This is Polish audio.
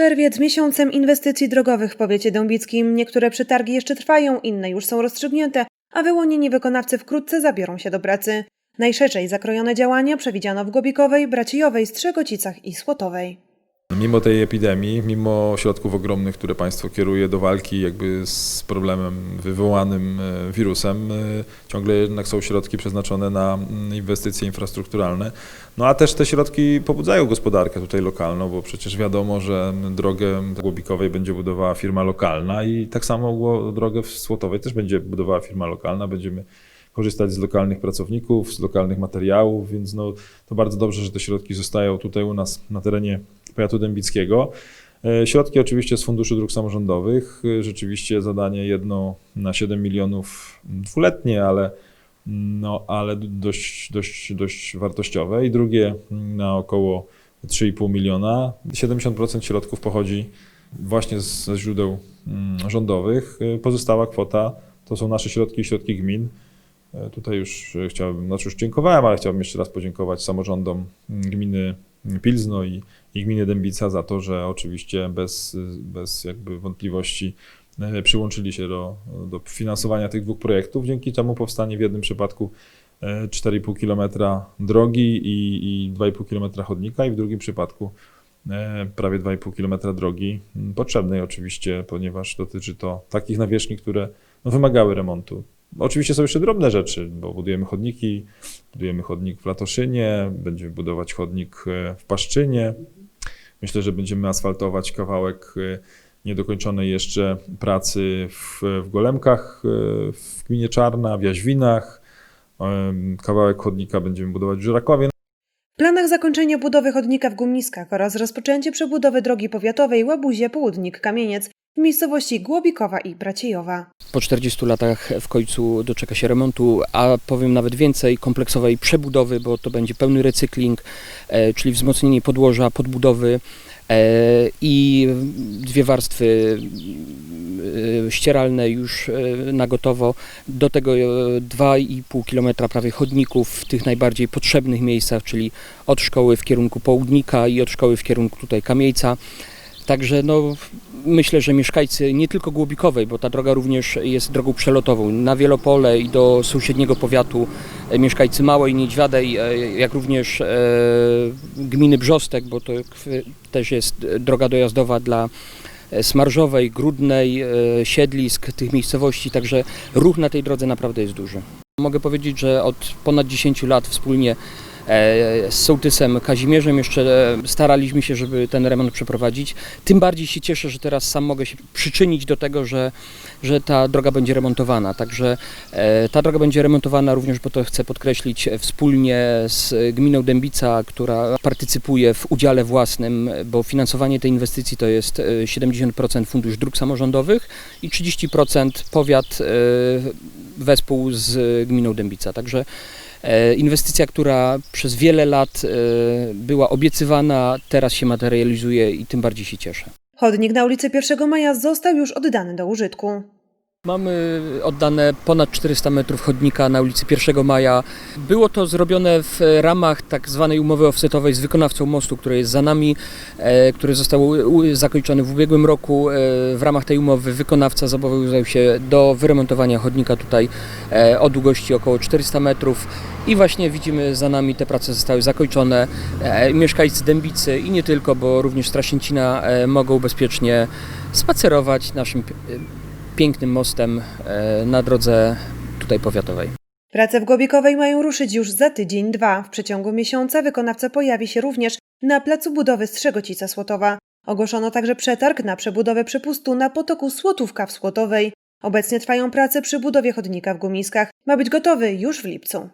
Czerwiec miesiącem inwestycji drogowych w powiecie dąbickim. Niektóre przetargi jeszcze trwają, inne już są rozstrzygnięte, a wyłonieni wykonawcy wkrótce zabiorą się do pracy. Najszerzej zakrojone działania przewidziano w Gobikowej, Braciejowej, Strzegocicach i Słotowej. Mimo tej epidemii, mimo środków ogromnych, które państwo kieruje do walki jakby z problemem wywołanym e, wirusem, e, ciągle jednak są środki przeznaczone na mm, inwestycje infrastrukturalne. No a też te środki pobudzają gospodarkę tutaj lokalną, bo przecież wiadomo, że drogę Głobikowej będzie budowała firma lokalna i tak samo drogę w Słotowej też będzie budowała firma lokalna. Będziemy korzystać z lokalnych pracowników, z lokalnych materiałów, więc no, to bardzo dobrze, że te środki zostają tutaj u nas na terenie powiatu dębickiego. E, Środki oczywiście z Funduszu Dróg Samorządowych. E, Rzeczywiście zadanie jedno na 7 milionów dwuletnie, ale, no, ale dość, dość, dość wartościowe i drugie na około 3,5 miliona. 70% środków pochodzi właśnie ze źródeł mm, rządowych. E, Pozostała kwota to są nasze środki i środki gmin. Tutaj już chciałbym, znaczy już dziękowałem, ale chciałbym jeszcze raz podziękować samorządom mm, gminy Pilzno i, i gminy Dębica za to, że oczywiście bez, bez jakby wątpliwości e, przyłączyli się do, do finansowania tych dwóch projektów. Dzięki czemu powstanie w jednym przypadku e, 4,5 km drogi i, i 2,5 km chodnika i w drugim przypadku e, prawie 2,5 km drogi m, potrzebnej oczywiście, ponieważ dotyczy to takich nawierzchni, które no, wymagały remontu. Oczywiście są jeszcze drobne rzeczy, bo budujemy chodniki, budujemy chodnik w Latoszynie, będziemy budować chodnik e, w Paszczynie. Myślę, że będziemy asfaltować kawałek e, niedokończonej jeszcze pracy w, w Golemkach, e, w gminie Czarna, w Jaźwinach. Kawałek chodnika będziemy budować w Żurakowie. W planach zakończenie budowy chodnika w Gumniskach oraz rozpoczęcie przebudowy drogi powiatowej Łabuzie Południk Kamieniec w miejscowości Głobikowa i Braciejowa. Po 40 latach w końcu doczeka się remontu, a powiem nawet więcej, kompleksowej przebudowy, bo to będzie pełny recykling, e, czyli wzmocnienie podłoża, podbudowy e, i dwie warstwy e, ścieralne już na gotowo. Do tego e, 2,5 km prawie chodników w tych najbardziej potrzebnych miejscach, czyli od szkoły w kierunku Południka i od szkoły w kierunku tutaj Kamiejca. Także no, myślę, że mieszkańcy nie tylko Głobikowej, bo ta droga również jest drogą przelotową na Wielopole i do sąsiedniego powiatu, e, mieszkańcy Małej Niedźwiadej, e, jak również e, gminy Brzostek, bo to też jest droga dojazdowa dla Smarżowej, Grudnej, siedlisk tych miejscowości, także ruch na tej drodze naprawdę jest duży. Mogę powiedzieć, że od ponad 10 lat wspólnie z sołtysem Kazimierzem jeszcze e, staraliśmy się, żeby ten remont przeprowadzić. Tym bardziej się cieszę, że teraz sam mogę się przyczynić do tego, że, że ta droga będzie remontowana. Także e, ta droga będzie remontowana również, bo to chcę podkreślić, e, wspólnie z gminą Dębica, która partycypuje w udziale własnym, bo finansowanie tej inwestycji to jest e, 70% Fundusz Dróg Samorządowych i 30% powiat e, wespół z gminą Dębica. Także E, Inwestycja, która przez wiele lat e, była obiecywana, teraz się materializuje i tym bardziej się cieszę. Chodnik na ulicy 1 Maja został już oddany do użytku. Mamy oddane ponad 400 metrów chodnika na ulicy 1 Maja. Było to zrobione w ramach tak zwanej umowy offsetowej z wykonawcą mostu, który jest za nami, e, który został zakończony w ubiegłym roku. E, w ramach tej umowy wykonawca zobowiązał się do wyremontowania chodnika tutaj e, o długości około 400 metrów i właśnie widzimy za nami te prace zostały zakończone. Mieszkańcy Dębicy i nie tylko, bo również Strasięcina mogą bezpiecznie spacerować naszym pięknym mostem e, na drodze tutaj powiatowej. Prace w Głobikowej mają ruszyć już za tydzień, dwa. W przeciągu miesiąca wykonawca pojawi się również na placu budowy Strzegocica Słotowa. Ogłoszono także przetarg na przebudowę przepustu na potoku Słotówka w Słotowej. Obecnie trwają prace przy budowie chodnika w Gumiskach. Ma być gotowy już w lipcu.